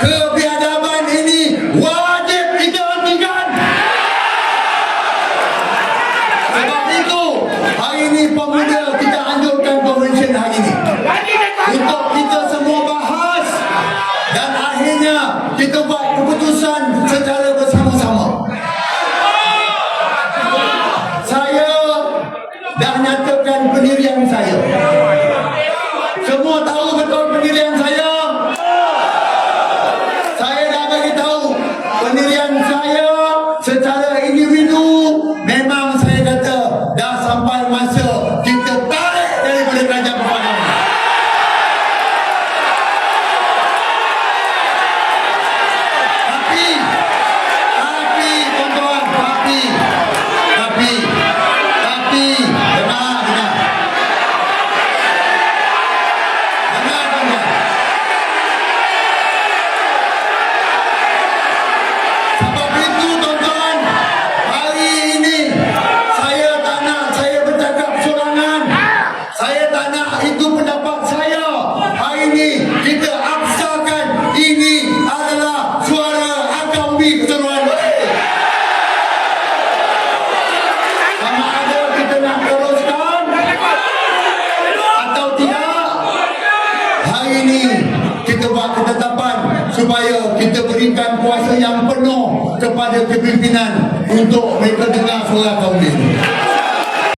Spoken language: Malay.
Kebiadaban ini wajib kita. Sebab itu, hari ini pemuda kita anjurkan konvensyen hari ini. Untuk kita semua bahas dan akhirnya kita buat keputusan secara bersama-sama. Saya dah nyatakan pendirian saya. Semua tahu Itu pendapat saya. Hari ini Kita aksakan Ini adalah Suara Akambi keseluruhan Sama ada kita nak teruskan? Atau tidak? Hari ini kita buat ketetapan supaya kita berikan kuasa yang penuh kepada kepimpinan untuk mereka dengar suara kaum ini.